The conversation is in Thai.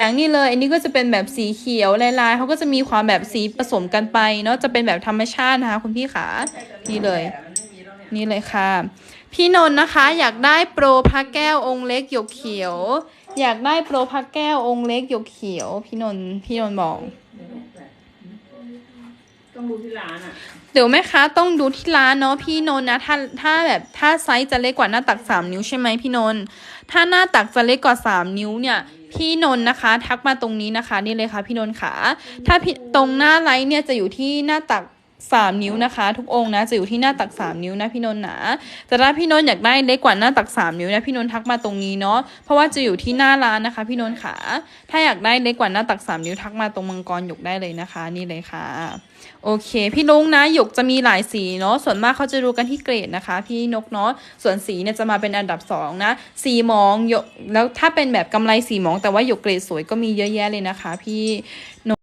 อย่างนี้เลย อันนี้ก็จะเป็นแบบสีเขียวลายๆเขาก็จะมีความแบบสีผสมกันไปเนาะจะเป็นแบบธรรมชาตินะคะคุณพี่ขานี่เลย นี่เลยค่ะ พี่นนท์นะคะ อยากได้โปรพระแก้วองค์เล็กหยกเขียว อยากได้โปรพระแก้วองค์เล็กหยกเขียว พี่นนท์พี่นนท์บอก ต้องดูที่ร้านอะ เดี๋ยวแม่ค้าต้องดูที่ร้านเนาะพี่นนท์นะถ้าถ้าแบบถ้าไซส์จะเล็กกว่าหน้าตักสามนิ้วใช่ไหมพี่นนท์ถ้าหน้าตักจะเล็กกว่าสามนิ้วเนี่ยพี่นนท์นะคะ ทักมาตรงนี้นะคะ นี่เลยค่ะ พี่นนท์ขาถ้าพี่ตรงหน้าไลท์เนี่ยจะอยู่ที่หน้าตัก สามนิ้วนะคะ ทุกองนะจะอยู่ที่หน้าตักสามนิ้วนะพี่นนท์นะแต่ถ้าพี่นนท์อยากได้เล็กกว่าหน้าตักสามนิ้วนะพี่นนท์ทักมาตรงนี้เนาะเพราะว่าจะอยู่ที่หน้าร้านนะคะ พี่นนท์ขาถ้าอยากได้เล็กกว่าหน้าตักสามนิ้วทักมาตรงมังกรหยกได้เลยนะคะ นี่เลยค่ะ โอเค พี่ลุงนะหยกจะมีหลายสีเนาะส่วนมากเขาจะดูกันที่เกรดนะคะ พี่นกเนาะส่วนสีเนี่ยจะมาเป็นอันดับสองนะสีมองหยกแล้วถ้าเป็นแบบกำไรสีมอง แต่ว่าหยกเกรดสวยก็มีเยอะแยะเลยนะคะ พี่นก